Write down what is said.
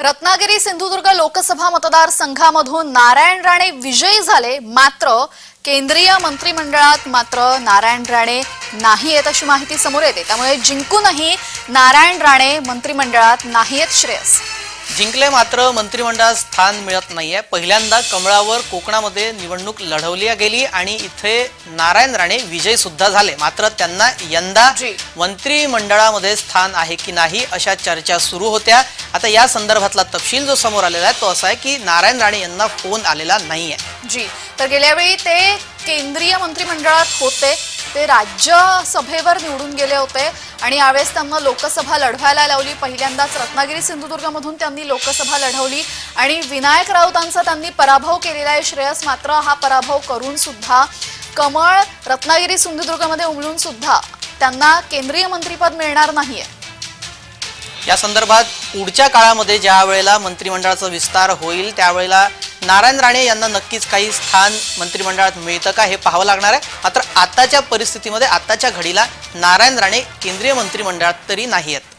रत्नागिरी सिंधुदुर्ग लोकसभा मतदारसंघामधून नारायण राणे विजयी झाले मात्र केंद्रीय मंत्रिमंडळात मात्र नारायण राणे नाही येत अशी माहिती समोर येते. त्यामुळे जिंकूनही नारायण राणे मंत्रिमंडळात नाही येत श्रेयस. जिंकले मात्र मंत्रिमंडळात स्थान मिळत नाहीये. पहिल्यांदा कमळावर कोकणामध्ये निवडणूक लढवली गेली आणि इथे नारायण राणे विजयी सुद्धा झाले. मात्र त्यांना यंदा जी. मंत्रिमंडळामध्ये स्थान आहे की नाही अशा चर्चा सुरू होत्या. आता या संदर्भातला तपशील जो समोर आलेला आहे तो असा आहे की नारायण राणे यांना फोन आलेला नाहीये. जी. तर गेल्या वेळी ते केंद्रीय मंत्रिमंडळात होते. ते राज्यसभेवर निवडून गेले होते. आणि यावेळेस त्यांना लोकसभा लढवायला लावली. पहिल्यांदाच रत्नागिरी सिंधुदुर्गमधून त्यांनी लोकसभा लढवली. आणि विनायक राऊतांचा त्यांनी पराभव केलेला आहे. श्रेयस मात्र हा पराभव करून सुद्धा कमळ रत्नागिरी सिंधुदुर्गमध्ये उमलून सुद्धा त्यांना केंद्रीय मंत्रीपद मिळणार नाहीये. या संदर्भात पुढच्या काळामध्ये ज्या वेळेला मंत्रिमंडळाचा विस्तार होईल त्यावेळेला नारायण राणे यांना नक्कीच काही स्थान मंत्रिमंडळात मिळतं का हे पाहावं लागणार आहे. मात्र आताच्या परिस्थितीमध्ये आताच्या घडीला नारायण राणे केंद्रीय मंत्रिमंडळात तरी नाही आहेत